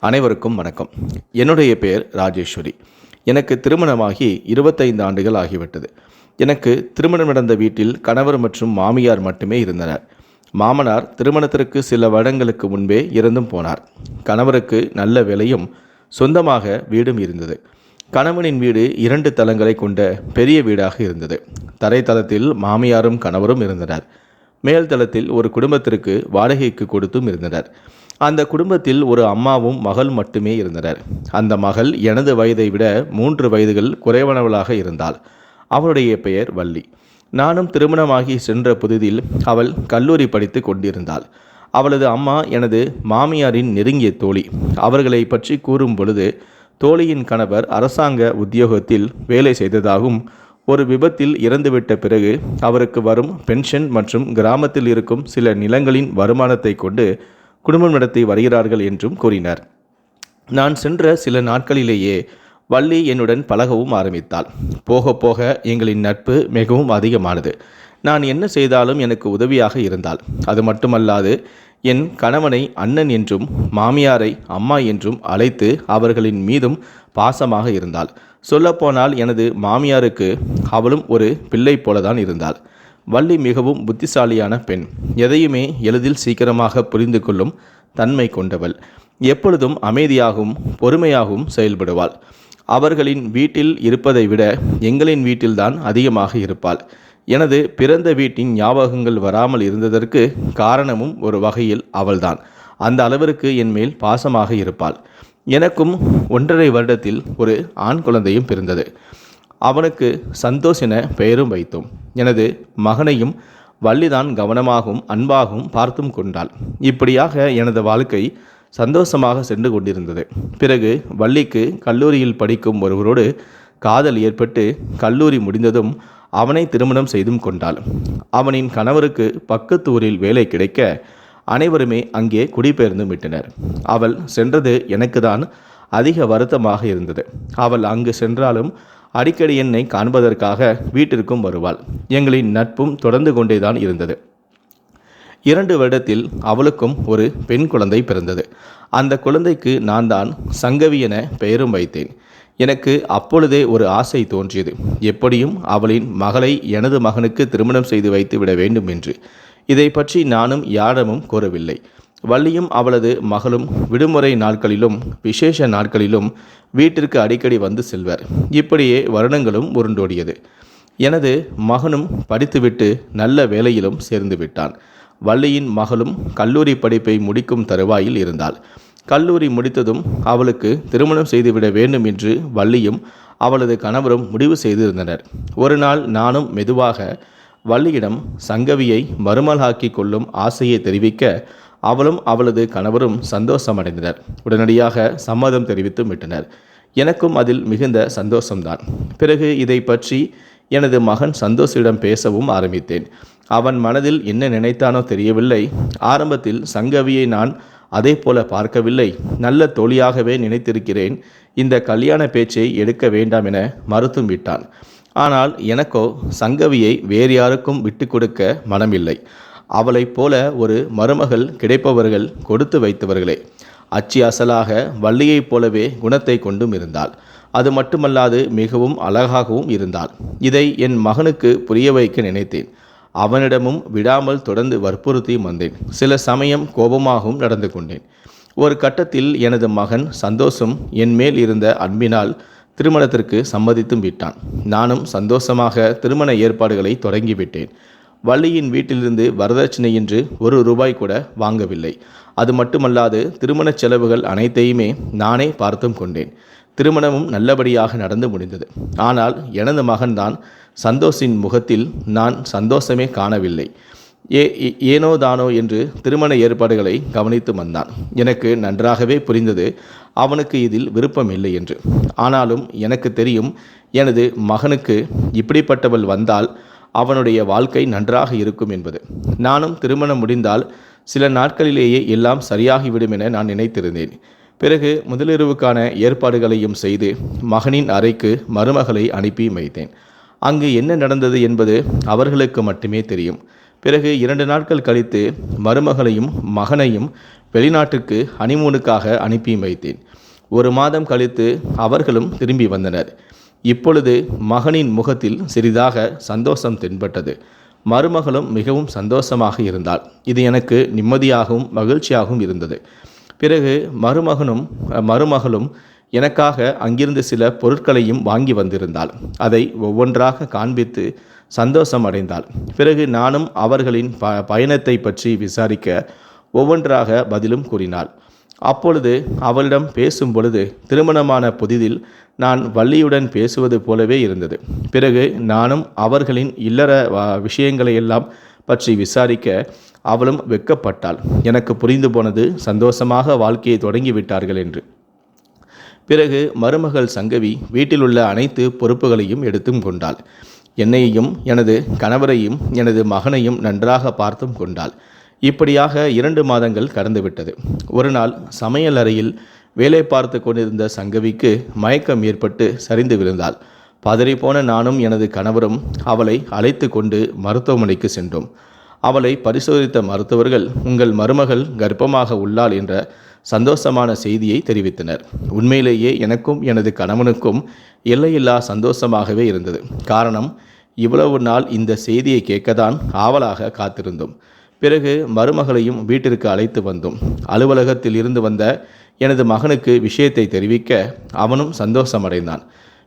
அனைவருக்கும் வணக்கம். என்னுடைய பெயர் ராஜேஸ்வரி. எனக்கு திருமணமாகி இருபத்தைந்து ஆண்டுகள் ஆகிவிட்டது. எனக்கு திருமணம் நடந்த வீட்டில் கணவர் மற்றும் மாமியார் மட்டுமே இருந்தனர். மாமனார் திருமணத்திற்கு சில வருடங்களுக்கு முன்பே இறந்தும் போனார். கணவருக்கு நல்ல வேலையும் சொந்தமாக வீடும் இருந்தது. கணவனின் வீடு இரண்டு தளங்களை கொண்ட பெரிய வீடாக இருந்தது. தரைத்தளத்தில் மாமியாரும் கணவரும் இருந்தனர். மேல் தளத்தில் ஒரு குடும்பத்திற்கு வாடகைக்கு கொடுத்தும் இருந்தனர். அந்த குடும்பத்தில் ஒரு அம்மாவும் மகள் மட்டுமே இருந்தனர். அந்த மகள் எனது வயதை விட மூன்று வயதுகள் குறைவானவளாக இருந்தாள். அவளுடைய பெயர் வள்ளி. நானும் திருமணமாகி சென்ற புதிதில் அவள் கல்லூரி படித்து கொண்டிருந்தாள். அவளது அம்மா எனது மாமியாரின் நெருங்கிய தோழி. அவர்களை பற்றி கூறும் பொழுது தோழியின் கணவர் அரசாங்க உத்தியோகத்தில் வேலை செய்ததாகவும் ஒரு விபத்தில் இறந்துவிட்ட பிறகு அவருக்கு வரும் பென்ஷன் மற்றும் கிராமத்தில் இருக்கும் சில நிலங்களின் வருமானத்தை கொண்டு குடும்பம் நடத்தி வருகிறார்கள் என்றும் கூறினார். நான் சென்ற சில நாட்களிலேயே வள்ளி என்னுடன் பழகவும் ஆரம்பித்தாள். போக போக எங்களின் நட்பு மிகவும் அதிகமானது. நான் என்ன செய்தாலும் எனக்கு உதவியாக இருந்தாள். அது மட்டுமல்லாது என் கணவனை அண்ணன் என்றும் மாமியாரை அம்மா என்றும் அழைத்து அவர்களின் மீதும் பாசமாக இருந்தாள். சொல்லப்போனால் எனது மாமியாருக்கு அவளும் ஒரு பிள்ளை போலதான் இருந்தாள். வள்ளி மிகவும் புத்திசாலியான பெண். எதையுமே எளிதில் சீக்கிரமாக புரிந்து கொள்ளும் தன்மை கொண்டவள். எப்பொழுதும் அமைதியாகவும் பொறுமையாகவும் செயல்படுவாள். அவர்களின் வீட்டில் இருப்பதை விட எங்களின் வீட்டில்தான் அதிகமாக இருப்பாள். எனது பிறந்த வீட்டின் ஞாபகங்கள் வராமல் இருந்ததற்கு காரணமும் ஒரு வகையில் அவள்தான். அந்த அளவிற்கு என் மேல் பாசமாக இருப்பாள். எனக்கும் ஒன்றரை வருடத்தில் ஒரு ஆண் குழந்தையும் பிறந்தது. அவனுக்கு சந்தோஷ் என பெயரும் வைத்தோம். எனது மகனையும் வள்ளிதான் கவனமாகவும் அன்பாகவும் பார்த்தும் கொண்டாள். இப்படியாக எனது வாழ்க்கை சந்தோஷமாக சென்று கொண்டிருந்தது. பிறகு வள்ளிக்கு கல்லூரியில் படிக்கும் ஒருவரோடு காதல் ஏற்பட்டு கல்லூரி முடிந்ததும் அவனை திருமணம் செய்தும் கொண்டாள். அவனின் கணவருக்கு பக்கத்து ஊரில் வேலை கிடைக்க அனைவருமே அங்கே குடிபெயர்ந்து விட்டனர். அவள் சென்றது எனக்கு தான் அதிக வருத்தமாக இருந்தது. அவள் அங்கு சென்றாலும் அடிக்கடி என்னை காண்பதற்காக வீட்டிற்கும் வருவாள். எங்களின் நட்பும் தொடர்ந்து கொண்டேதான் இருந்தது. இரண்டு வருடத்தில் அவளுக்கும் ஒரு பெண் குழந்தை பிறந்தது. அந்த குழந்தைக்கு நான் தான் சங்கவி என பெயரும் வைத்தேன். எனக்கு அப்பொழுதே ஒரு ஆசை தோன்றியது. எப்படியும் அவளின் மகளை எனது மகனுக்கு திருமணம் செய்து வைத்து விட வேண்டும் என்று. இதை பற்றி நானும் யாரிடமும் கூறவில்லை. வள்ளியும் அவளது மகளும் விடுமுறை நாட்களிலும் விசேஷ நாட்களிலும் வீட்டிற்கு அடிக்கடி வந்து செல்வர். இப்படியே வருடங்களும் உருண்டோடியது. எனது மகனும் படித்துவிட்டு நல்ல வேலையிலும் சேர்ந்து விட்டான். வள்ளியின் மகளும் கல்லூரி படிப்பை முடிக்கும் தருவாயில் இருந்தாள். கல்லூரி முடித்ததும் அவளுக்கு திருமணம் செய்துவிட வேண்டும் என்று வள்ளியும் அவளது கணவரும் முடிவு செய்திருந்தனர். ஒரு நாள் நானும் மெதுவாக வள்ளியிடம் சங்கவியை மருமலாக்கி கொள்ளும் ஆசையை தெரிவிக்க அவளும் அவளது கணவரும் சந்தோஷமடைந்தனர். உடனடியாக சம்மதம் தெரிவித்து விட்டனர். எனக்கும் அதில் மிகுந்த சந்தோஷம்தான். பிறகு இதை பற்றி எனது மகன் சந்தோஷிடம் பேசவும் ஆரம்பித்தேன். அவன் மனதில் என்ன நினைத்தானோ தெரியவில்லை. ஆரம்பத்தில் சங்கவியை நான் அதே போல பார்க்கவில்லை. நல்ல தோழியாகவே நினைத்திருக்கிறேன். இந்த கல்யாண பேச்சை எடுக்க வேண்டாம் என மறுத்தும் விட்டான். ஆனால் எனக்கோ சங்கவியை வேறு யாருக்கும் விட்டு கொடுக்க மனமில்லை. அவளைப் போல ஒரு மருமகள் கிடைப்பவர்கள் கொடுத்து வைத்தவர்களே. அச்சி அசலாக வள்ளியைப் போலவே குணத்தை கொண்டும் இருந்தாள். அது மட்டுமல்லாது மிகவும் அழகாகவும் இருந்தாள். இதை என் மகனுக்கு புரிய வைக்க நினைத்தேன். அவனிடமும் விடாமல் தொடர்ந்து வற்புறுத்தியும் வந்தேன். சில சமயம் கோபமாகவும் நடந்து கொண்டேன். ஒரு கட்டத்தில் எனது மகன் சந்தோஷம் என் மேல் இருந்த அன்பினால் திருமணத்திற்கு சம்மதித்தும் விட்டான். நானும் சந்தோஷமாக திருமண ஏற்பாடுகளை தொடங்கிவிட்டேன். வள்ளியின் வீட்டிலிருந்து வரதட்சணை என்று ஒரு ரூபாய் கூட வாங்கவில்லை. அது மட்டுமல்லாது திருமணச் செலவுகள் அனைத்தையுமே நானே பார்த்தும் கொண்டேன். திருமணமும் நல்லபடியாக நடந்து முடிந்தது. ஆனால் எனது மகன்தான் சந்தோஷின் முகத்தில் நான் சந்தோஷமே காணவில்லை. ஏ ஏனோ தானோ என்று திருமண ஏற்பாடுகளை கவனித்து வந்தான். எனக்கு நன்றாகவே புரிந்தது. அவனுக்கு இதில் விருப்பம் இல்லை என்று. ஆனாலும் எனக்கு தெரியும் எனது மகனுக்கு இப்படிப்பட்டவள் வந்தால் அவனுடைய வாழ்க்கை நன்றாக இருக்கும் என்பது. நானும் திருமணம் முடிந்தால் சில நாட்களிலேயே எல்லாம் சரியாகிவிடும் என நான் நினைத்திருந்தேன். பிறகு முதலிரவுக்கான ஏற்பாடுகளையும் செய்து மகனின் அறைக்கு மருமகளை அனுப்பி வைத்தேன். அங்கு என்ன நடந்தது என்பது அவர்களுக்கு மட்டுமே தெரியும். பிறகு இரண்டு நாட்கள் கழித்து மருமகளையும் மகனையும் வெளிநாட்டுக்கு ஹனிமூனுக்காக அனுப்பியும் வைத்தேன். ஒரு மாதம் கழித்து அவர்களும் திரும்பி வந்தனர். இப்பொழுது மகனின் முகத்தில் சிறிதாக சந்தோஷம் தென்பட்டது. மருமகளும் மிகவும் சந்தோஷமாக இருந்தாள். இது எனக்கு நிம்மதியாகவும் மகிழ்ச்சியாகவும் இருந்தது. பிறகு மருமகனும் மருமகளும் எனக்காக அங்கிருந்து சில பொருட்களையும் வாங்கி வந்திருந்தாள். அதை ஒவ்வொன்றாக காண்பித்து சந்தோஷம் அடைந்தாள். பிறகு நானும் அவர்களின் ப பயணத்தை பற்றி விசாரிக்க ஒவ்வொன்றாக பதிலும் கூறினாள். அப்பொழுது அவளிடம் பேசும் பொழுது திருமணமான புதிதில் நான் வள்ளியுடன் பேசுவது போலவே இருந்தது. பிறகு நானும் அவர்களின் இல்லற வ- விஷயங்களையெல்லாம் பற்றி விசாரிக்க அவளும் வெட்கப்பட்டாள். எனக்கு புரிந்து போனது சந்தோஷமாக வாழ்க்கையை தொடங்கிவிட்டார்கள் என்று. பிறகு மருமகள் சங்கவி வீட்டிலுள்ள அனைத்து பொறுப்புகளையும் எடுத்தும் கொண்டாள். என்னையும் எனது கணவரையும் எனது மகனையும் நன்றாக பார்த்தும் கொண்டாள். இப்படியாக இரண்டு மாதங்கள் கடந்துவிட்டது. ஒரு நாள் சமையல் அறையில் வேலை பார்த்து கொண்டிருந்த சங்கவிக்கு மயக்கம் ஏற்பட்டு சரிந்து விழுந்தாள். பதறிப்போன நானும் எனது கணவரும் அவளை அழைத்து கொண்டு மருத்துவமனைக்கு சென்றோம். அவளை பரிசோதித்த மருத்துவர்கள் உங்கள் மருமகள் கர்ப்பமாக உள்ளாள் என்ற சந்தோஷமான செய்தியை தெரிவித்தனர். உண்மையிலேயே எனக்கும் எனது கணவனுக்கும் எல்லையில்லா சந்தோஷமாகவே இருந்தது. காரணம் இவ்வளவு நாள் இந்த செய்தியை கேட்கத்தான் ஆவலாக காத்திருந்தோம். பிறகு மருமகளையும் வீட்டிற்கு அழைத்து வந்தோம். அலுவலகத்தில் இருந்து வந்த எனது மகனுக்கு விஷயத்தை தெரிவிக்க அவனும் சந்தோஷமடைந்தான்.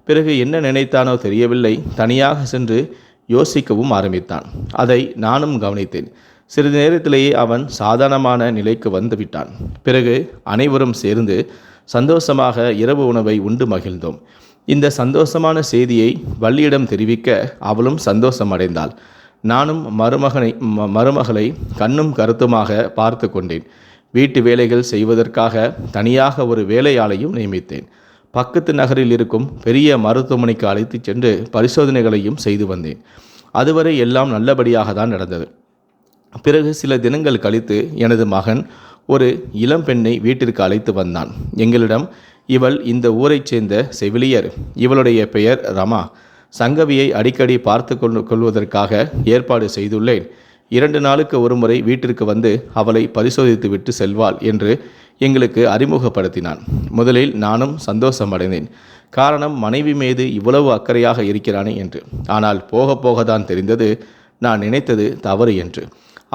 பிறகு என்ன நினைத்தானோ தெரியவில்லை. தனியாக சென்று யோசிக்கவும் ஆரம்பித்தான். அதை நானும் கவனித்தேன். சிறிது நேரத்திலேயே அவன் சாதாரணமான நிலைக்கு வந்து விட்டான். பிறகு அனைவரும் சேர்ந்து சந்தோஷமாக இரவு உணவை உண்டு மகிழ்ந்தோம். இந்த சந்தோஷமான செய்தியை வள்ளியிடம் தெரிவிக்க அவளும் சந்தோஷமடைந்தாள். நானும் மருமகனை ம- மருமகளை கண்ணும் கருத்துமாக பார்த்து கொண்டேன். வீட்டு வேலைகள் செய்வதற்காக தனியாக ஒரு வேலையாளையும் நியமித்தேன். பக்கத்து நகரில் இருக்கும் பெரிய மருத்துவமனைக்கு அழைத்துச் சென்று பரிசோதனைகளையும் செய்து வந்தேன். அதுவரை எல்லாம் நல்லபடியாக தான் நடந்தது. பிறகு சில தினங்கள் கழித்து எனது மகன் ஒரு இளம் பெண்ணை வீட்டிற்கு அழைத்து வந்தான். எங்களிடம் இவள் இந்த ஊரைச் சேர்ந்த செவிலியர் இவளுடைய பெயர் ரமா. சங்கவியை அடிக்கடி பார்த்து கொண்டு கொள்வதற்காக ஏற்பாடு செய்துள்ளேன். இரண்டு நாளுக்கு ஒருமுறை வீட்டிற்கு வந்து அவளை பரிசோதித்து விட்டு செல்வாள் என்று எங்களுக்கு அறிமுகப்படுத்தினான். முதலில் நானும் சந்தோஷமடைந்தேன். காரணம் மனைவி மீது இவ்வளவு அக்கறையாக இருக்கிறானே என்று. ஆனால் போக போக தான் தெரிந்தது நான் நினைத்தது தவறு என்று.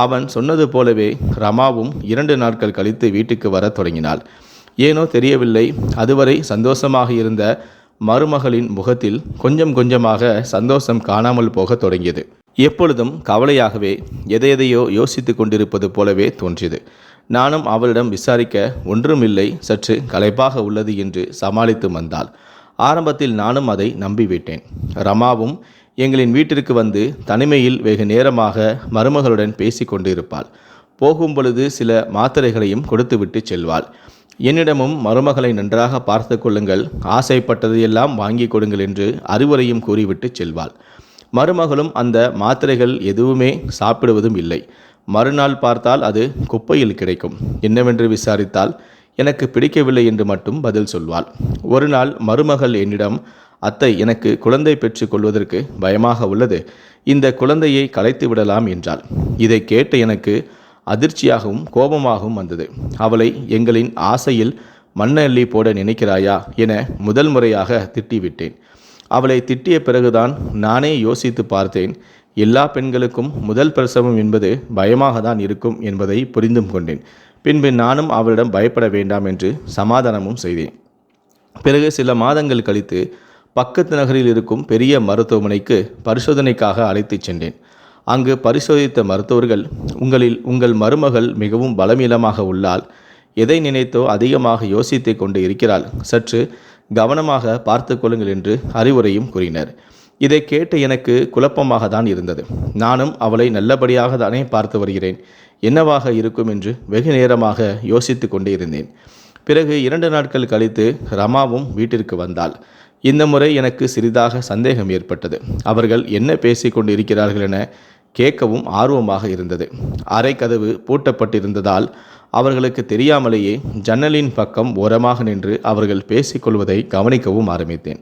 அவன் சொன்னது போலவே ரமாவும் இரண்டு நாட்கள் கழித்து வீட்டுக்கு வரத் தொடங்கினாள். ஏனோ தெரியவில்லை. அதுவரை சந்தோஷமாக இருந்த மருமகளின் முகத்தில் கொஞ்சம் கொஞ்சமாக சந்தோஷம் காணாமல் போகத் தொடங்கியது. எப்பொழுதும் கவலையாகவே எதையெதையோ யோசித்து கொண்டிருப்பது போலவே தோன்றியது. நானும் அவளிடம் விசாரிக்க ஒன்றுமில்லை சற்று களைப்பாக உள்ளது என்று சமாளித்து வந்தாள். ஆரம்பத்தில் நானும் அதை நம்பிவிட்டேன். ரமாவும் எங்களின் வீட்டிற்கு வந்து தனிமையில் வெகு நேரமாக மருமகளுடன் பேசிக் கொண்டிருப்பாள். போகும் பொழுது சில மாத்திரைகளையும் கொடுத்துவிட்டு செல்வாள். என்னிடமும் மருமகளை நன்றாக பார்த்து கொள்ளுங்கள். ஆசைப்பட்டதையெல்லாம் வாங்கி கொடுங்கள் என்று அறிவுரையும் கூறிவிட்டு செல்வாள். மருமகளும் அந்த மாத்திரைகள் எதுவுமே சாப்பிடுவதும் இல்லை. மறுநாள் பார்த்தால் அது குப்பையில் கிடைக்கும். என்னவென்று விசாரித்தால் எனக்கு பிடிக்கவில்லை என்று மட்டும் பதில் சொல்வாள். ஒரு நாள் மருமகள் என்னிடம் அத்தை எனக்கு குழந்தை பெற்று கொள்வதற்கு பயமாக உள்ளது. இந்த குழந்தையை கலைத்து விடலாம் என்றாள். இதை கேட்ட எனக்கு அதிர்ச்சியாகவும் கோபமாகவும் வந்தது. அவளை எங்களின் ஆசையில் மண்ணள்ளி போட நினைக்கிறாயா? என முதல் முறையாக திட்டிவிட்டேன். அவளை திட்டிய பிறகுதான் நானே யோசித்து பார்த்தேன். எல்லா பெண்களுக்கும் முதல் பிரசவம் என்பது பயமாக தான் இருக்கும் என்பதை புரிந்தும் கொண்டேன். பின்பு நானும் அவளிடம் பயப்பட வேண்டாம் என்று சமாதானமும் செய்தேன். பிறகு சில மாதங்கள் கழித்து பக்கத்து நகரில் இருக்கும் பெரிய மருத்துவமனைக்கு பரிசோதனைக்காக அழைத்துச் சென்றேன். அங்கு பரிசோதித்த மருத்துவர்கள் உங்களில் உங்கள் மருமகள் மிகவும் பலவீனமாக உள்ளால் எதை நினைத்தோ அதிகமாக யோசித்து கொண்டு இருக்கிறாள். சற்று கவனமாக பார்த்து கொள்ளுங்கள் என்று அறிவுரையும் கூறினர். இதை கேட்டு எனக்கு குழப்பமாக தான் இருந்தது. நானும் அவளை நல்லபடியாக தானே பார்த்து வருகிறேன். என்னவாக இருக்கும் என்று வெகு நேரமாக யோசித்து கொண்டு இருந்தேன். பிறகு இரண்டு நாட்கள் கழித்து ரமாவும் வீட்டிற்கு வந்தாள். இந்த முறை எனக்கு சிறிதாக சந்தேகம் ஏற்பட்டது. அவர்கள் என்ன பேசிக்கொண்டு இருக்கிறார்கள் என கேட்கவும் ஆர்வமாக இருந்தது. அரை கதவு பூட்டப்பட்டிருந்ததால் அவர்களுக்கு தெரியாமலேயே ஜன்னலின் பக்கம் ஓரமாக நின்று அவர்கள் பேசிக்கொள்வதை கவனிக்கவும் ஆரம்பித்தேன்.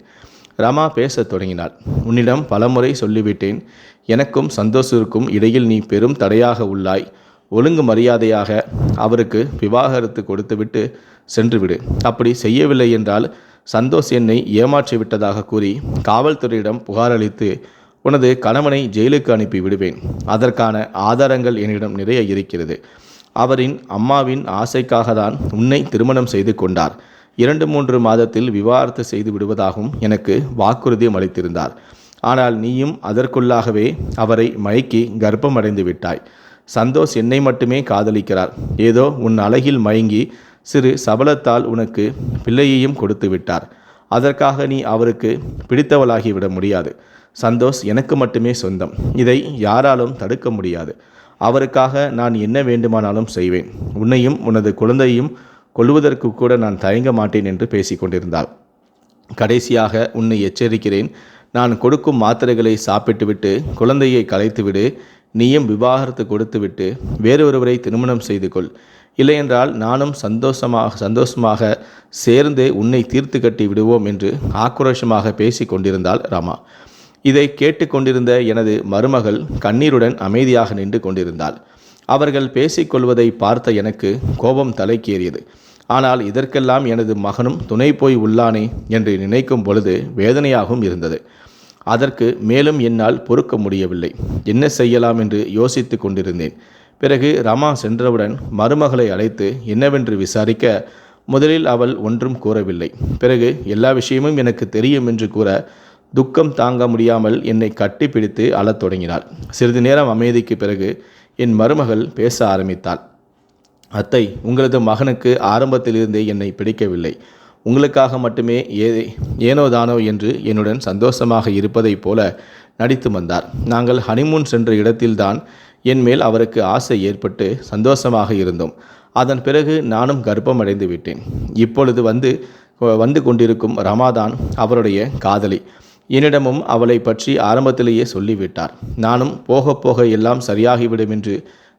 ரமா பேசத் தொடங்கினாள். உன்னிடம் பலமுறை சொல்லிவிட்டேன். எனக்கும் சந்தோஷிற்கும் இடையில் நீ பெரும் தடையாக உள்ளாய். ஒழுங்கு மரியாதையாக அவருக்கு விவாகரத்து கொடுத்துவிட்டு சென்றுவிடு. அப்படி செய்யவில்லை என்றால் சந்தோஷ் என்னை ஏமாற்றி விட்டதாக கூறி காவல்துறையிடம் புகாரளித்து உனது கணவனை ஜெயிலுக்கு அனுப்பி விடுவேன். அதற்கான ஆதாரங்கள் என்னிடம் நிறைய இருக்கிறது. அவரின் அம்மாவின் ஆசைக்காக தான் உன்னை திருமணம் செய்து கொண்டார். இரண்டு மூன்று மாதத்தில் விவாகரத்து செய்து விடுவதாகவும் எனக்கு வாக்குறுதியும் அளித்திருந்தார். ஆனால் நீயும் அதற்குள்ளாகவே அவரை மயக்கி கர்ப்பம் அடைந்து விட்டாய். சந்தோஷ் என்னை மட்டுமே காதலிக்கிறார். ஏதோ உன் அழகில் மயங்கி சிறு சபலத்தால் உனக்கு பிள்ளையையும் கொடுத்து விட்டார். அதற்காக நீ அவருக்கு பிடித்தவளாகி விட முடியாது. சந்தோஷ் எனக்கு மட்டுமே சொந்தம். இதை யாராலும் தடுக்க முடியாது. அவருக்காக நான் என்ன வேண்டுமானாலும் செய்வேன். உன்னையும் உனது குழந்தையும் கொள்வதற்கு கூட நான் தயங்க மாட்டேன் என்று பேசிக்கொண்டிருந்தாள் கடைசியாக உன்னை எச்சரிக்கிறேன். நான் கொடுக்கும் மாத்திரைகளை சாப்பிட்டுவிட்டு குழந்தையை கலைத்துவிடு நீயும் விவாகரத்து கொடுத்துவிட்டு வேறொருவரை திருமணம் செய்து கொள். இல்லையென்றால் நானும் சந்தோஷமாக சந்தோஷமாக சேர்ந்து உன்னை தீர்த்து கட்டி விடுவோம் என்று ஆக்ரோஷமாக பேசி கொண்டிருந்தாள் ராமா. இதை கேட்டுக்கொண்டிருந்த எனது மருமகள் கண்ணீருடன் அமைதியாக நின்று கொண்டிருந்தாள். அவர்கள் பேசிக்கொள்வதை பார்த்த எனக்கு கோபம் தலைக்கேறியது. ஆனால் இதற்கெல்லாம் எனது மகனும் துணை போய் உள்ளானே என்று நினைக்கும் பொழுது வேதனையாகவும் இருந்தது. அதற்கு மேலும் என்னால் பொறுக்க முடியவில்லை. என்ன செய்யலாம்? என்று யோசித்து கொண்டிருந்தேன். பிறகு ரமா சென்றவுடன் மருமகளை அழைத்து என்னவென்று விசாரிக்க முதலில் அவள் ஒன்றும் கூறவில்லை. பிறகு எல்லா விஷயமும் எனக்கு தெரியும் என்று கூற துக்கம் தாங்க முடியாமல் என்னை கட்டிப்பிடித்து அழத் தொடங்கினாள். சிறிது நேரம் அமைதிக்கு பிறகு என் மருமகள் பேச ஆரம்பித்தாள். அத்தை உங்களது மகனுக்கு ஆரம்பத்திலிருந்தே என்னை பிடிக்கவில்லை. உங்களுக்காக மட்டுமே ஏ ஏனோ தானோ என்று என்னுடன் சந்தோஷமாக இருப்பதைப் போல நடித்து வந்தார். நாங்கள் ஹனிமூன் சென்ற இடத்தில்தான் என் மேல் அவருக்கு ஆசை ஏற்பட்டு சந்தோஷமாக இருந்தோம். அதன் பிறகு நானும் கர்ப்பம் அடைந்து விட்டேன். இப்பொழுது வந்து வந்து கொண்டிருக்கும் ரமாதான் அவருடைய காதலி. என்னிடமும் அவளை பற்றி ஆரம்பத்திலேயே சொல்லிவிட்டார். நானும் போக போக எல்லாம் சரியாகிவிடும் என்று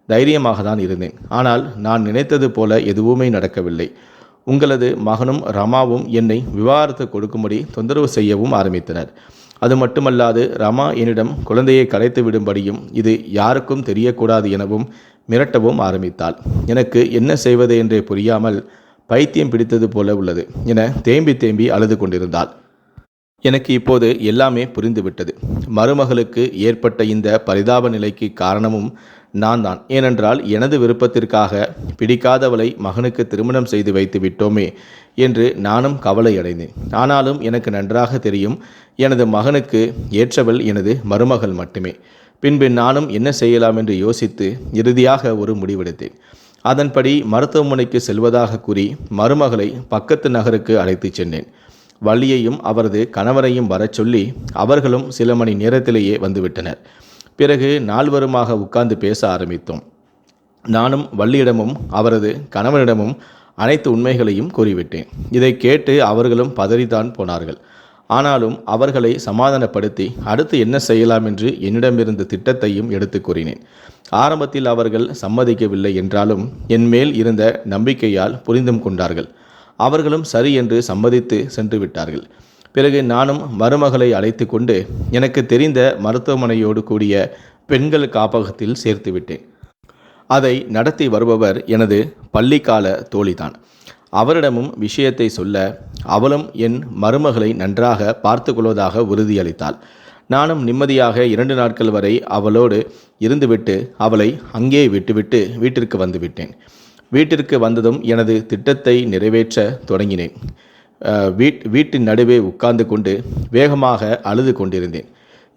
தைரியமாக தான் இருந்தேன். ஆனால் நான் நினைத்தது போல எதுவுமே நடக்கவில்லை. உங்களது மகனும் ரமாவும் என்னை விவாகரத்து கொடுக்கும்படி தொந்தரவு செய்யவும் ஆரம்பித்தனர். அது மட்டுமல்லாது ரமா என்னிடம் குழந்தையை கலைத்து விடும்படியும் இது யாருக்கும் தெரியக்கூடாது எனவும் மிரட்டவும் ஆரம்பித்தாள். எனக்கு என்ன செய்வது என்றே புரியாமல் பைத்தியம் பிடித்தது போல உள்ளது என தேம்பி தேம்பி அழுது கொண்டிருந்தாள். எனக்கு இப்போது எல்லாமே புரிந்துவிட்டது. மருமகளுக்கு ஏற்பட்ட இந்த பரிதாப நிலைக்கு காரணமும் நான் தான் ஏனென்றால் எனது விருப்பத்திற்காக பிடிக்காதவளை மகனுக்கு திருமணம் செய்து வைத்து விட்டோமே என்று நானும் கவலை அடைந்தேன். ஆனாலும் எனக்கு நன்றாக தெரியும் எனது மகனுக்கு ஏற்றவள் எனது மருமகள் மட்டுமே. பின்பு நானும் என்ன செய்யலாம் என்று யோசித்து இறுதியாக ஒரு முடிவெடுத்தேன். அதன்படி மருத்துவமனைக்கு செல்வதாக கூறி மருமகளை பக்கத்து நகருக்கு அழைத்துச் சென்றேன். வள்ளியையும் அவரது கணவரையும் வரச் சொல்லி அவர்களும் சில மணி நேரத்திலேயே வந்துவிட்டனர். பிறகு நால்வருமாக உட்கார்ந்து பேச ஆரம்பித்தோம். நானும் வள்ளியிடமும் அவரது கணவனிடமும் அனைத்து உண்மைகளையும் கூறிவிட்டேன். இதை கேட்டு அவர்களும் பதறித்தான் போனார்கள். ஆனாலும் அவர்களை சமாதானப்படுத்தி அடுத்து என்ன செய்யலாம் என்று என்னிடமிருந்து திட்டத்தையும் எடுத்து கூறினேன். ஆரம்பத்தில் அவர்கள் சம்மதிக்கவில்லை என்றாலும் என் மேல் இருந்த நம்பிக்கையால் புரிந்தும் கொண்டார்கள். அவர்களும் சரி என்று சம்மதித்து சென்று விட்டார்கள். பிறகு நானும் மருமகளை அழைத்து கொண்டு எனக்கு தெரிந்த மருத்துவமனையோடு கூடிய பெண்கள் காப்பகத்தில் சேர்த்து விட்டேன். அதை நடத்தி வருபவர் எனது பள்ளிக்கால தோழிதான். அவரிடமும் விஷயத்தை சொல்ல அவளும் என் மருமகளை நன்றாக பார்த்து கொள்வதாக உறுதியளித்தாள். நானும் நிம்மதியாக இரண்டு நாட்கள் வரை அவளோடு இருந்துவிட்டு அவளை அங்கே விட்டுவிட்டு வீட்டிற்கு வந்துவிட்டேன் வீட்டிற்கு வந்ததும் எனது திட்டத்தை நிறைவேற்ற தொடங்கினேன். வீட் வீட்டின் நடுவே உட்கார்ந்து கொண்டு வேகமாக அழுது கொண்டிருந்தேன்.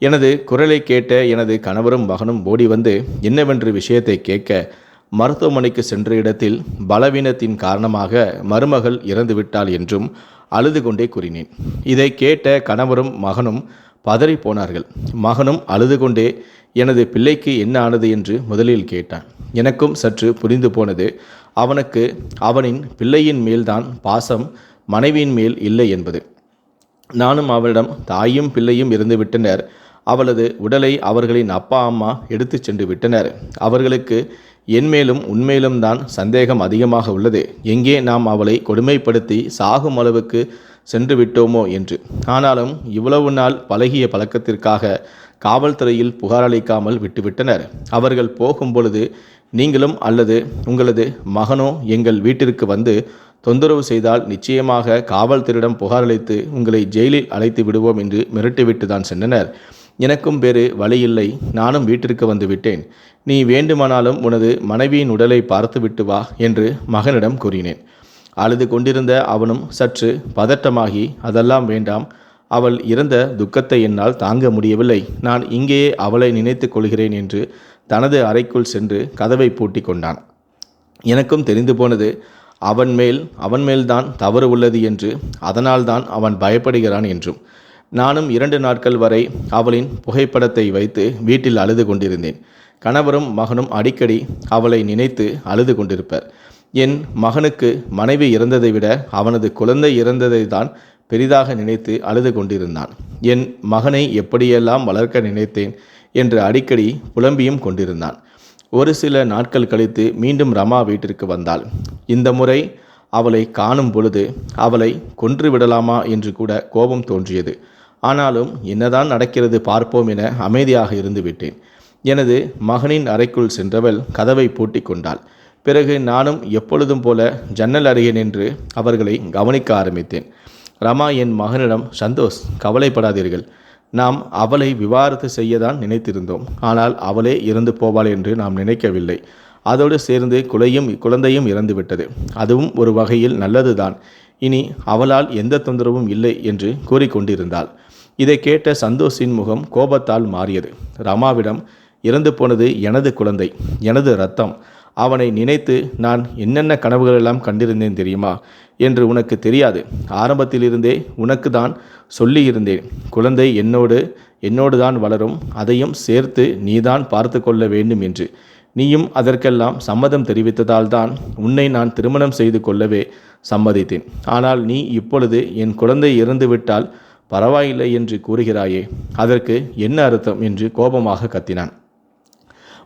எனது குரலை கேட்ட எனது கணவரும் மகனும் ஓடி வந்து என்னவென்று விஷயத்தை கேட்க மருத்துவமனைக்கு சென்ற இடத்தில் பலவீனத்தின் காரணமாக மருமகள் இறந்துவிட்டாள் என்றும் அழுது கொண்டே கூறினேன். இதை கேட்ட கணவரும் மகனும் பதறி போனார்கள். மகனும் அழுது கொண்டே எனது பிள்ளைக்கு என்ன ஆனது? என்று முதலில் கேட்டான். எனக்கும் சற்று புரிந்து போனது அவனுக்கு அவனின் பிள்ளையின் மேல்தான் பாசம் மனைவியின் மேல் இல்லை என்பது. நானும் அவளிடம் தாயும் பிள்ளையும் இருந்து விட்டனர் அவளது உடலை அவர்களின் அப்பா அம்மா எடுத்துச் சென்று விட்டனர். அவர்களுக்கு என்மேலும் உண்மையிலும் தான் சந்தேகம் அதிகமாக உள்ளது. எங்கே நாம் அவளை கொடுமைப்படுத்தி சாகும் அளவுக்கு சென்று விட்டோமோ என்று. ஆனாலும் இவ்வளவு நாள் பழகிய பழக்கத்திற்காக காவல்துறையில் புகார் அளிக்காமல் விட்டுவிட்டனர். அவர்கள் போகும் பொழுது நீங்களும் அல்லது உங்களது மகனோ எங்கள் வீட்டிற்கு வந்து தொந்தரவு செய்தால் நிச்சயமாக காவல்துறையிடம் புகாரளித்து உங்களை ஜெயிலில் அழைத்து விடுவோம் என்று மிரட்டிவிட்டு தான் சென்றனர். எனக்கும் வேறு வழியில்லை நானும் வீட்டிற்கு வந்து விட்டேன். நீ வேண்டுமானாலும் உனது மனைவியின் உடலை பார்த்துவிட்டு வா என்று மகனிடம் கூறினேன். அழுது கொண்டிருந்த அவனும் சற்று பதட்டமாகி அதெல்லாம் வேண்டாம். அவள் இறந்த துக்கத்தை என்னால் தாங்க முடியவில்லை. நான் இங்கேயே அவளை நினைத்து கொள்கிறேன் என்று தனது அறைக்குள் சென்று கதவை பூட்டி கொண்டான். எனக்கும் தெரிந்து போனது. அவன் மேல் அவன் மேல்தான் தவறு உள்ளது என்று அதனால்தான் அவன் பயப்படுகிறான் என்றும். நானும் இரண்டு நாட்கள் வரை அவளின் புகைப்படத்தை வைத்து வீட்டில் அழுது கொண்டிருந்தேன். கணவரும் மகனும் அடிக்கடி அவளை நினைத்து அழுது கொண்டிருப்பர். என் மகனுக்கு மனைவி இறந்ததை விட அவனது குழந்தை இறந்ததை தான் பெரிதாக நினைத்து அழுது கொண்டிருந்தான். என் மகனை எப்படியெல்லாம் வளர்க்க நினைத்தேன் என்று அடிக்கடி புலம்பியும் கொண்டிருந்தான். ஒரு சில நாட்கள் கழித்து மீண்டும் ரமா வீட்டிற்கு வந்தாள். இந்த முறை அவளை காணும் பொழுது அவளை கொன்று விடலாமா என்று கூட கோபம் தோன்றியது. ஆனாலும் என்னதான் நடக்கிறது பார்ப்போம் என அமைதியாக இருந்து விட்டேன் எனது மகனின் அறைக்குள் சென்றவள் கதவை பூட்டி கொண்டாள். பிறகு நானும் எப்பொழுதும் போல ஜன்னல் அருகே நின்று அவர்களை கவனிக்க ஆரம்பித்தேன். ரமா என் மகனிடம் சந்தோஷ் கவலைப்படாதீர்கள். நாம் அவளை விவாதத்து செய்யதான் நினைத்திருந்தோம். ஆனால் அவளே இறந்து போவாள் என்று நாம் நினைக்கவில்லை. அதோடு சேர்ந்து குலையும் குழந்தையும் இறந்துவிட்டது. அதுவும் ஒரு வகையில் நல்லதுதான். இனி அவளால் எந்த தொந்தரவும் இல்லை என்று கூறிக்கொண்டிருந்தாள். இதை கேட்ட சந்தோஷின் முகம் கோபத்தால் மாறியது. ரமாவிடம் இறந்து போனது எனது குழந்தை எனது ரத்தம். அவனை நினைத்து நான் என்னென்ன கனவுகளெல்லாம் கண்டிருந்தேன் தெரியுமா? என்று உனக்கு தெரியாது. ஆரம்பத்திலிருந்தே உனக்கு தான் சொல்லியிருந்தேன். குழந்தை என்னோடு என்னோடு தான் வளரும். அதையும் சேர்த்து நீதான் பார்த்து கொள்ள வேண்டும் என்று. நீயும் அதற்கெல்லாம் சம்மதம் தெரிவித்ததால் தான் உன்னை நான் திருமணம் செய்து கொள்ளவே சம்மதித்தேன். ஆனால் நீ இப்பொழுது என் குழந்தை இறந்துவிட்டால் பரவாயில்லை என்று கூறுகிறாயே. அதற்கு என்ன அர்த்தம்? என்று கோபமாக கத்தினான்.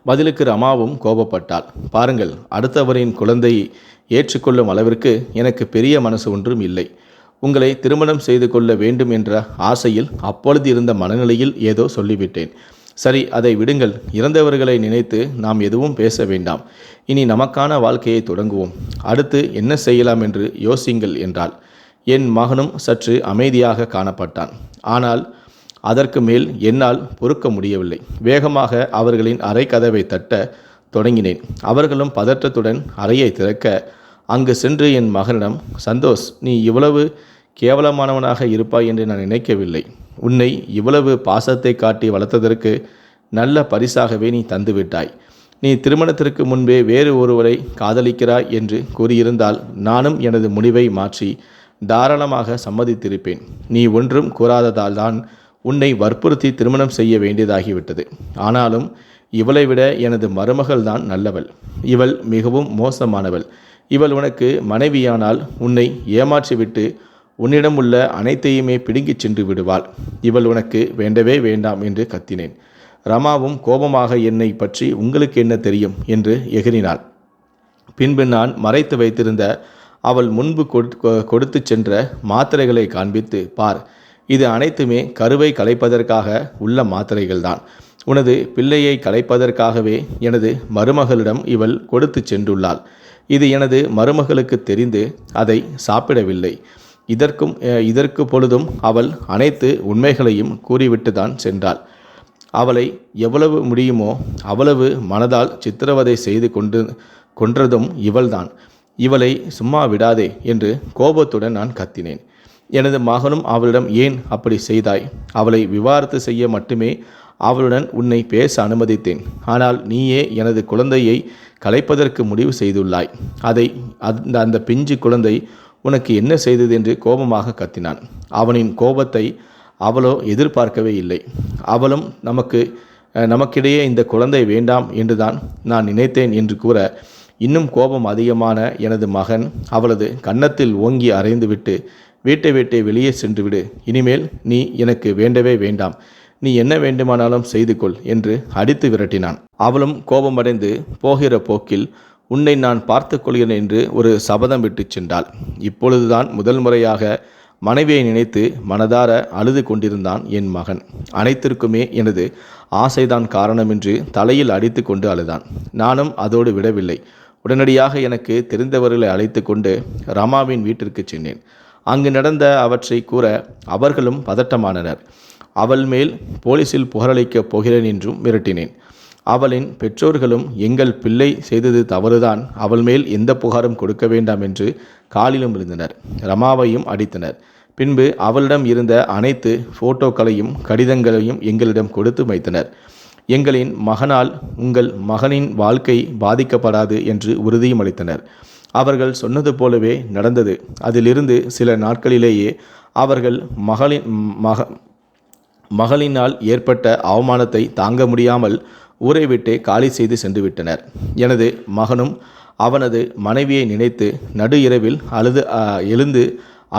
பதிலுக்கு ரமாவும் கோபப்பட்டாள். பாருங்கள் அடுத்தவரின் குழந்தையை ஏற்றுக்கொள்ளும் அளவிற்கு எனக்கு பெரிய மனசு ஒன்றும் இல்லை. உங்களை திருமணம் செய்து கொள்ள வேண்டும் என்ற ஆசையில் அப்பொழுது இருந்த மனநிலையில் ஏதோ சொல்லிவிட்டேன். சரி அதை விடுங்கள். இறந்தவர்களை நினைத்து நாம் எதுவும் பேச வேண்டாம். இனி நமக்கான வாழ்க்கையை தொடங்குவோம். அடுத்து என்ன செய்யலாம் என்று யோசிங்கள் என்றாள். என் மகனும் சற்று அமைதியாக காணப்பட்டான். ஆனால் அதற்கு மேல் என்னால் பொறுக்க முடியவில்லை. வேகமாக அவர்களின் அறை கதவை தட்ட தொடங்கினேன். அவர்களும் பதற்றத்துடன் அறையை திறக்க அங்கு சென்று என் மகனிடம் சந்தோஷ் நீ இவ்வளவு கேவலமானவனாக இருப்பாய் என்று நான் நினைக்கவில்லை. உன்னை இவ்வளவு பாசத்தை காட்டி வளர்த்ததற்கு நல்ல பரிசாகவே நீ தந்துவிட்டாய். நீ திருமணத்திற்கு முன்பே வேறு ஒருவரை காதலிக்கிறாய் என்று கூறியிருந்தால் நானும் எனது முடிவை மாற்றி தாராளமாக சம்மதித்திருப்பேன். நீ ஒன்றும் கூறாததால் தான் உன்னை வற்புறுத்தி திருமணம் செய்ய வேண்டியதாகிவிட்டது. ஆனாலும் இவளை விட எனது மருமகள் தான் நல்லவள். இவள் மிகவும் மோசமானவள். இவள் உனக்கு மனைவியானால் உன்னை ஏமாற்றிவிட்டு உன்னிடம் உள்ள அனைத்தையுமே பிடுங்கிச் சென்று விடுவாள். இவள் உனக்கு வேண்டவே வேண்டாம் என்று கத்தினேன். ரமாவும் கோபமாக என்னை பற்றி உங்களுக்கு என்ன தெரியும்? என்று எகிறினாள். பின்பு நான் மறைத்து வைத்திருந்த அவள் முன்பு கொடுத்து சென்ற மாத்திரைகளை காண்பித்து பார் இது அனைத்துமே கருவை கலைப்பதற்காக உள்ள மாத்திரைகள்தான். உனது பிள்ளையை கலைப்பதற்காகவே எனது மருமகளிடம் இவள் கொடுத்து சென்றுள்ளாள். இது எனது மருமகளுக்கு தெரிந்து அதை சாப்பிடவில்லை. இதற்கும் இதற்கு பொழுதும் அவள் அனைத்து உண்மைகளையும் கூறிவிட்டு தான் சென்றாள். அவளை எவ்வளவு முடியுமோ அவ்வளவு மனதால் சித்திரவதை செய்து கொண்டு கொன்றதும் இவள்தான். இவளை சும்மா விடாதே என்று கோபத்துடன் நான் கத்தினேன். எனது மகனும் அவளிடம் ஏன் அப்படி செய்தாய்? அவளை விவாரத்து செய்ய மட்டுமே அவளுடன் உன்னை பேச அனுமதித்தேன். ஆனால் நீயே எனது குழந்தையை கலைப்பதற்கு முடிவு செய்துள்ளாய். அதை அந்த அந்த பிஞ்சு குழந்தை உனக்கு என்ன செய்தது என்று கோபமாக கத்தினான். அவனின் கோபத்தை அவளோ எதிர்பார்க்கவே இல்லை. அவளும் நமக்கு நமக்கிடையே இந்த குழந்தை வேண்டாம் என்றுதான் நான் நினைத்தேன் என்று கூற இன்னும் கோபம் அதிகமான எனது மகன் அவளது கன்னத்தில் ஓங்கி அறைந்துவிட்டு வீட்டை வீட்டை வெளியே சென்றுவிடு. இனிமேல் நீ எனக்கு வேண்டவே வேண்டாம். நீ என்ன வேண்டுமானாலும் செய்து கொள் என்று அடித்து விரட்டினான். அவளும் கோபமடைந்து போகிற போக்கில் உன்னை நான் பார்த்து கொள்கிறேன் என்று ஒரு சபதம் விட்டு சென்றாள். இப்பொழுதுதான் முதல் முறையாக மனைவியை நினைத்து மனதார அழுது கொண்டிருந்தான் என் மகன். அனைத்திற்குமே எனது ஆசைதான் காரணமென்று தலையில் அடித்து கொண்டு அழுதான். நானும் அதோடு விடவில்லை. உடனடியாக எனக்கு தெரிந்தவர்களை அழைத்து கொண்டு ரமாவின் வீட்டிற்கு சென்றேன். அங்கு நடந்த அவற்றை கூற அவர்களும் பதட்டமானனர். அவள் மேல் போலீசில் புகாரளிக்கப் போகிறேன் என்றும் மிரட்டினேன். அவளின் பெற்றோர்களும் எங்கள் பிள்ளை செய்தது தவறுதான். அவள் மேல் எந்த புகாரும் கொடுக்க வேண்டாம் என்று காலிலும் விழுந்தனர். ரமாவையும் அடித்தனர். பின்பு அவளிடம் இருந்த அனைத்து போட்டோக்களையும் கடிதங்களையும் எங்களிடம் கொடுத்து வைத்தனர். எங்களின் மகனால் உங்கள் மகனின் வாழ்க்கை பாதிக்கப்படாது என்று உறுதியும் அளித்தனர். அவர்கள் சொன்னது போலவே நடந்தது. அதிலிருந்து சில நாட்களிலேயே அவர்கள் மகளின் மக மகளினால் ஏற்பட்ட அவமானத்தை தாங்க முடியாமல் ஊரை விட்டு காலி செய்து சென்று விட்டனர் எனது மகனும் அவனது மனைவியை நினைத்து நடு இரவில் அழுது எழுந்து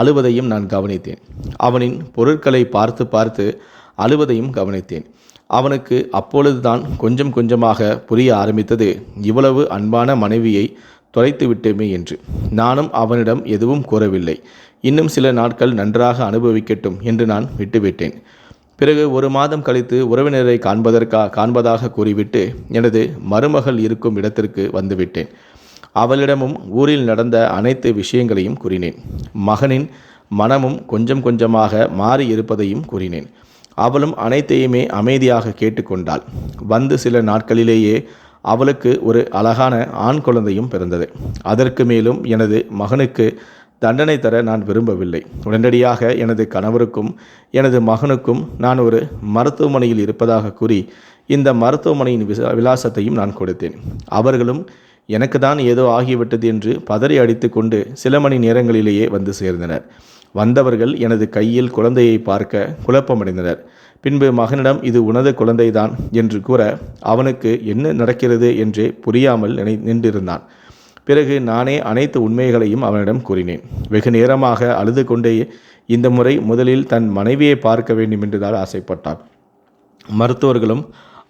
அழுவதையும் நான் கவனித்தேன். அவனின் பொருட்களை பார்த்து பார்த்து அழுவதையும் கவனித்தேன். அவனுக்கு அப்பொழுதுதான் கொஞ்சம் கொஞ்சமாக புரிய ஆரம்பித்தது இவ்வளவு அன்பான மனைவியை தொலைத்து விட்டோமே என்று. நானும் அவனிடம் எதுவும் கூறவில்லை. இன்னும் சில நாட்கள் நன்றாக அனுபவிக்கட்டும் என்று நான் விட்டுவிட்டேன். பிறகு ஒரு மாதம் கழித்து உறவினரை காண்பதற்கா காண்பதாக கூறிவிட்டு எனது மருமகள் இருக்கும் இடத்திற்கு வந்துவிட்டேன். அவளிடமும் ஊரில் நடந்த அனைத்து விஷயங்களையும் கூறினேன். மகனின் மனமும் கொஞ்சம் கொஞ்சமாக மாறி இருப்பதையும் கூறினேன். அவளும் அனைத்தையுமே அமைதியாக கேட்டுக்கொண்டாள். வந்து சில நாட்களிலேயே அவளுக்கு ஒரு அழகான ஆண் குழந்தையும் பிறந்தது. அதற்கு மேலும் எனது மகனுக்கு தண்டனை தர நான் விரும்பவில்லை. உடனடியாக எனது கணவருக்கும் எனது மகனுக்கும் நான் ஒரு மருத்துவமனையில் இருப்பதாக கூறி இந்த மருத்துவமனையின் விசா விலாசத்தையும் நான் கொடுத்தேன். அவர்களும் எனக்கு தான் ஏதோ ஆகிவிட்டது என்று பதறி அடித்து கொண்டு சில மணி நேரங்களிலேயே வந்து சேர்ந்தனர். வந்தவர்கள் எனது கையில் குழந்தையை பார்க்க குழப்பமடைந்தனர். பின்பு மகனிடம் இது உனது குழந்தைதான் என்று கூற அவனுக்கு என்ன நடக்கிறது என்றே புரியாமல் நினை நின்றிருந்தான். பிறகு நானே அனைத்து உண்மைகளையும் அவனிடம் கூறினேன். வெகு நேரமாக அழுது கொண்டே இந்த முறை முதலில் தன் மனைவியை பார்க்க வேண்டும் என்றுதான் ஆசைப்பட்டான். மருத்துவர்களும்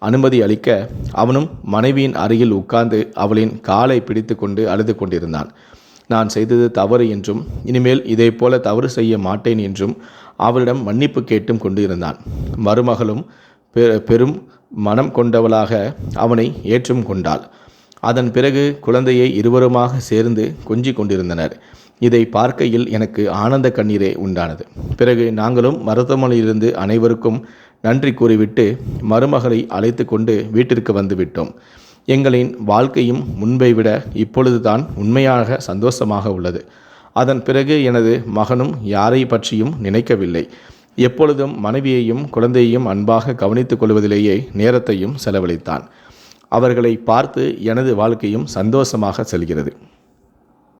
அனுமதி அளிக்க அவனும் மனைவியின் அருகில் உட்கார்ந்து அவளின் காலை பிடித்து கொண்டு அழுது கொண்டிருந்தான் நான் செய்தது தவறு என்றும் இனிமேல் இதைப் போல தவறு செய்ய மாட்டேன் என்றும் அவளிடம் மன்னிப்பு கேட்டும் கொண்டு இருந்தான் மருமகளும் பெ- பெரும் மனம் கொண்டவளாக அவனை ஏற்றும் கொண்டாள் அதன் பிறகு குழந்தையை இருவருமாக சேர்ந்து கொஞ்சி கொண்டிருந்தனர். இதை பார்க்கையில் எனக்கு ஆனந்த கண்ணீரே உண்டானது. பிறகு நாங்களும் மருத்துவமனையிலிருந்து அனைவருக்கும் நன்றி கூறிவிட்டு மருமகளை அழைத்து கொண்டு வீட்டிற்கு வந்துவிட்டோம் எங்களின் வாழ்க்கையும் முன்பை விட இப்பொழுதுதான் உண்மையாக சந்தோஷமாக உள்ளது. அதன் பிறகு எனது மகனும் யாரை பற்றியும் நினைக்கவில்லை. எப்பொழுதும் மனைவியையும் குழந்தையையும் அன்பாக கவனித்துக் கொள்வதிலேயே நேரத்தையும் செலவழித்தான். அவர்களை பார்த்து எனது வாழ்க்கையும் சந்தோஷமாக செல்கிறது.